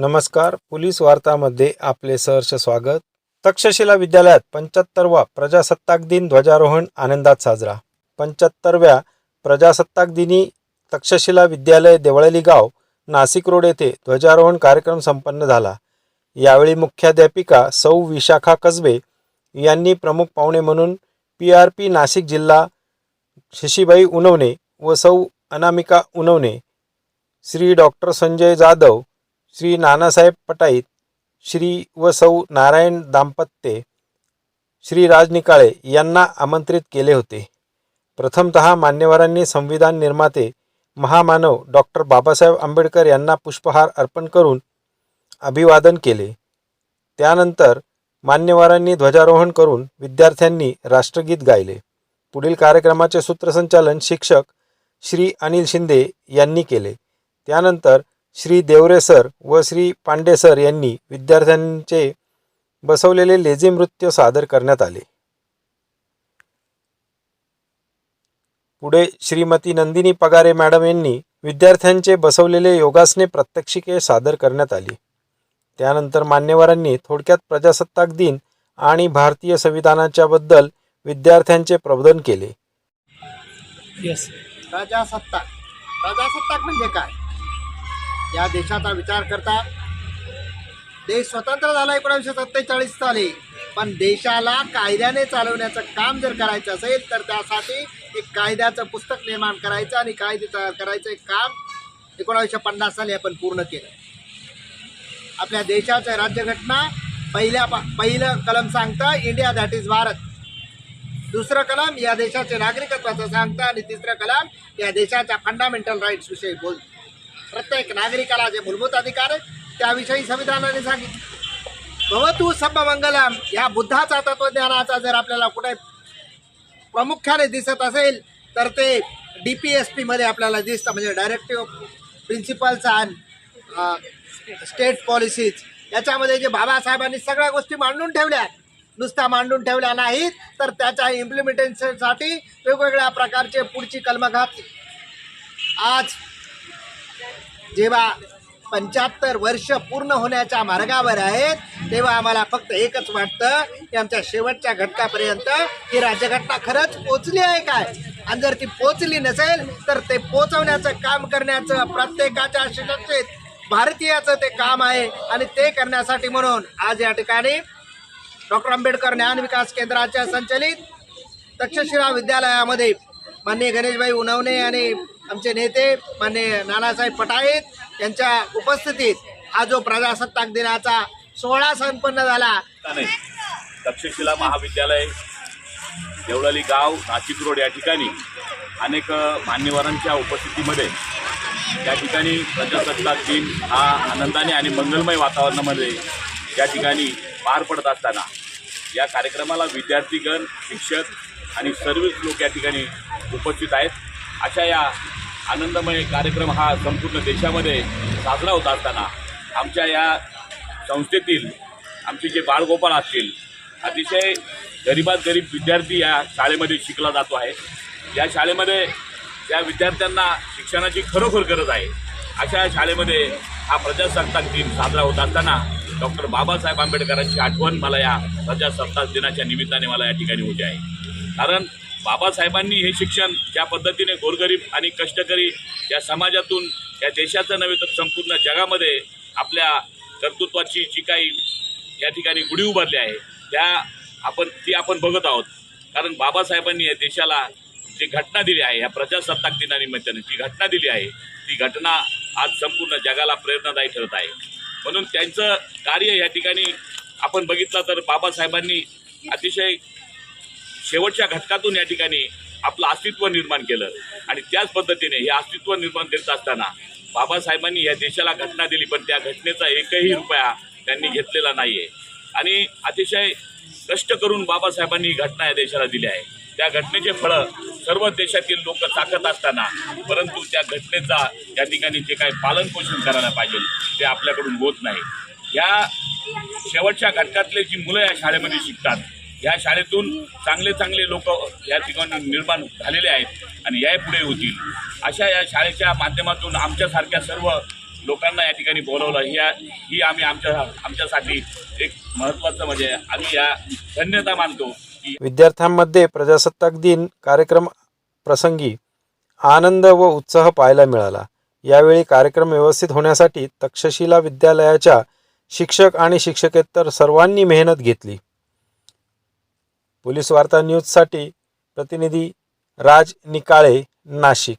नमस्कार. पोलीस वार्तामध्ये आपले सहर्ष स्वागत. तक्षशिला विद्यालयात पंच्याहत्तरवा प्रजासत्ताक दिन ध्वजारोहण आनंदात साजरा. पंच्याहत्तरव्या प्रजासत्ताक दिनी तक्षशिला विद्यालय देवळली गाव नाशिक रोड येथे ध्वजारोहण कार्यक्रम संपन्न झाला. यावेळी मुख्याध्यापिका सौ विशाखा कसबे यांनी प्रमुख पाहुणे म्हणून पी आर पी नाशिक जिल्हा शशीबाई उनवणे व सौ अनामिका उनवणे श्री डॉक्टर संजय जाधव श्री नानासाहेब पटाईत श्री व सौ नारायण दाम्पत्य श्री राज निकाळे यांना आमंत्रित केले होते. प्रथमतः मान्यवरांनी संविधान निर्माते महामानव डॉक्टर बाबासाहेब आंबेडकर यांना पुष्पहार अर्पण करून अभिवादन केले. त्यानंतर मान्यवरांनी ध्वजारोहण करून विद्यार्थ्यांनी राष्ट्रगीत गायले. पुढील कार्यक्रमाचे सूत्रसंचालन शिक्षक श्री अनिल शिंदे यांनी केले. त्यानंतर श्री देवरे सर व श्री पांडे सर यांनी विद्यार्थ्यांचे बसवलेले लेझिम नृत्य सादर करण्यात आले. पुढे श्रीमती नंदिनी पगारे मॅडम यांनी विद्यार्थ्यांचे बसवलेले योगासने प्रत्यक्षिके सादर करण्यात आली. त्यानंतर मान्यवरांनी थोडक्यात प्रजासत्ताक दिन आणि भारतीय संविधानाच्या बद्दल विद्यार्थ्यांचे प्रबोधन केले. येस प्रजासत्ताक. प्रजासत्ताक म्हणजे काय? या देशाचा विचार करता. देश स्वतंत्र झाला एकोणीसशे सत्तेचाळीस साली. पण देशाला कायद्याने चालवण्याचं काम जर करायचं असेल तर त्यासाठी एक कायद्याचं पुस्तक निर्माण करायचं आणि कायदे तयार करायचं एक काम एकोणावीसशे पन्नास साली आपण पूर्ण केलं. आपल्या देशाचं राज्यघटना पहिल्या पहिलं कलम सांगतं इंडिया दॅट इज भारत. दुसरं कलम या देशाचे नागरिकत्वाचं सांगतं. आणि तिसरं कलम या देशाच्या फंडामेंटल राईट्स विषयी बोलतं. प्रत्येक नागरिकाला जे मूलभूत अधिकार आहेत त्याविषयी संविधानाने सांगितलं. भवतु सब मंगलम या बुद्धाचा तत्वज्ञानाचा जर आपल्याला कुठे प्रामुख्याने दिसत असेल तर ते डी पी एस पीमध्ये आपल्याला दिसतं. म्हणजे directive principles and state policies याच्यामध्ये जे बाबासाहेबांनी सगळ्या गोष्टी मांडून ठेवल्या नुसत्या मांडून ठेवल्या नाहीत तर त्याच्या इम्प्लिमेंटेशनसाठी वेगवेगळ्या प्रकारचे पुढची कलमं घातली. आज जेव्हा पंच्याहत्तर वर्ष पूर्ण होण्याच्या मार्गावर आहेत तेव्हा आम्हाला फक्त एकच वाटतं की आमच्या शेवटच्या घटकापर्यंत ही राज्यघटना खरंच पोचली आहे काय? आणि जर ती पोचली नसेल तर ते पोचवण्याचं काम करण्याचं प्रत्येकाच्या सुरक्षित भारतीयाचं ते काम आहे. आणि ते करण्यासाठी म्हणून आज या ठिकाणी डॉक्टर आंबेडकर ज्ञान विकास केंद्राच्या संचलित तक्षशिला विद्यालयामध्ये माननीय गणेशभाई उनावणे आणि आमचे नेते माननीय नानासाहेब पटाईत यांच्या उपस्थितीत हा जो प्रजासत्ताक दिनाचा सोहळा संपन्न झाला. तक्षशिला महाविद्यालय देवळाली गाव नाशिक रोड या ठिकाणी अनेक मान्यवरांच्या उपस्थितीमध्ये या ठिकाणी प्रजासत्ताक दिन हा आनंदाने आणि मंगलमय वातावरणामध्ये या ठिकाणी पार पडत असताना या कार्यक्रमाला विद्यार्थीगण शिक्षक आणि सर्वच लोक या ठिकाणी उपस्थित आहेत. अशा या आनंदमय कार्यक्रम हा संपूर्ण देशामध्ये साजरा होत असताना आमच्या या संस्थेतील आमचे जे बाळगोपाळ असतील अतिशय गरीबात गरीब विद्यार्थी या शाळेमध्ये शिकला जातो आहे. या शाळेमध्ये या विद्यार्थ्यांना शिक्षणाची खरोखर गरज आहे. अशा शाळेमध्ये हा प्रजासत्ताक दिन साजरा होत असताना डॉक्टर बाबासाहेब आंबेडकरांची आठवण मला या प्रजासत्ताक दिनाच्या निमित्ताने मला या ठिकाणी होते आहे कारण बाबासाहेबांनी हे शिक्षण ज्या पद्धतीने गोरगरीब आणि कष्टकरी या समाजातून या देशाचं नव्हे तर संपूर्ण जगामध्ये आपल्या कर्तृत्वाची जी काही या ठिकाणी गुढी उभारली आहे त्या आपण ती आपण बघत आहोत. कारण बाबासाहेबांनी या देशाला जी घटना दिली आहे या प्रजासत्ताक दिनानिमित्ताने जी घटना दिली आहे ती घटना आज संपूर्ण जगाला प्रेरणादायी ठरत आहे. म्हणून त्यांचं कार्य या ठिकाणी आपण बघितलं तर बाबासाहेबांनी अतिशय शेवटच्या घटकातून या ठिकाणी आपलं अस्तित्व निर्माण केलं. आणि त्याच पद्धतीने हे अस्तित्व निर्माण करीत असताना बाबासाहेबांनी या देशाला घटना दिली पण त्या घटनेचा एकही रुपया त्यांनी घेतलेला नाही आहे आणि अतिशय कष्ट करून बाबासाहेबांनी ही घटना या देशाला दिली आहे. त्या घटनेचे फळं सर्व देशातील लोक चाकत असताना परंतु त्या घटनेचा या ठिकाणी जे काही पालन पोषण करायला पाहिजे ते आपल्याकडून होत नाही. या शेवटच्या घटकातले जी मुलं या शाळेमध्ये शिकतात या शाळेतून चांगले चांगले लोक या ठिकाणी निर्माण झालेले आहेत आणि या पुढे होतील. अशा या शाळेच्या माध्यमातून आमच्यासारख्या सर्व लोकांना या ठिकाणी बोलवलं. ही ही आम्ही आमच्या आमच्यासाठी एक महत्त्वाचं म्हणजे आम्ही या धन्यता मानतो विद्यार्थ्यांमध्ये प्रजासत्ताक दिन कार्यक्रम प्रसंगी आनंद व उत्साह पाहायला मिळाला. यावेळी कार्यक्रम व्यवस्थित होण्यासाठी तक्षशिला विद्यालयाच्या शिक्षक आणि शिक्षकेतर सर्वांनी मेहनत घेतली. पोलीस वार्ता न्यूजसाठी प्रतिनिधी राज निकाळे नाशिक.